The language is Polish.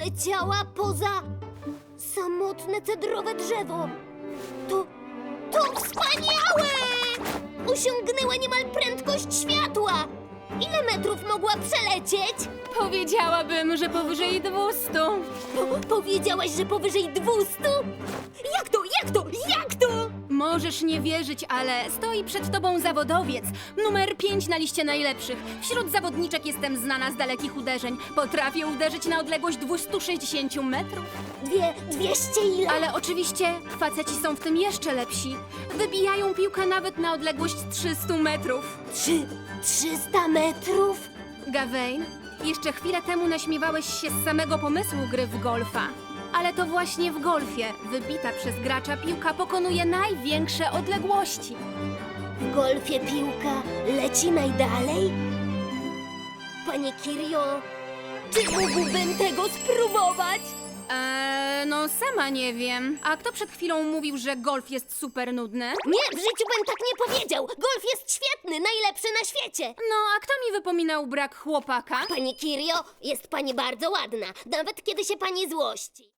poleciała poza samotne cedrowe drzewo. To, to wspaniałe! Osiągnęła niemal prędkość światła. Ile metrów mogła przelecieć? Powiedziałabym, że powyżej 200. Po, powiedziałaś, że powyżej 200? Możesz nie wierzyć, ale stoi przed tobą zawodowiec. Numer 5 na liście najlepszych. Wśród zawodniczek jestem znana z dalekich uderzeń. Potrafię uderzyć na odległość 260 metrów. Dwie, 200 ile? Ale oczywiście faceci są w tym jeszcze lepsi. Wybijają piłkę nawet na odległość 300 metrów. Trzy, 300 metrów? Gawain, jeszcze chwilę temu naśmiewałeś się z samego pomysłu gry w golfa. Ale to właśnie w golfie wybita przez gracza piłka pokonuje największe odległości. W golfie piłka leci najdalej? Panie Kirio, czy mógłbym tego spróbować? Eee, no sama nie wiem. A kto przed chwilą mówił, że golf jest super nudny? Nie, w życiu bym tak nie powiedział. Golf jest świetny, najlepszy na świecie. No, a kto mi wypominał brak chłopaka? Pani Kirio, jest pani bardzo ładna, nawet kiedy się pani złości.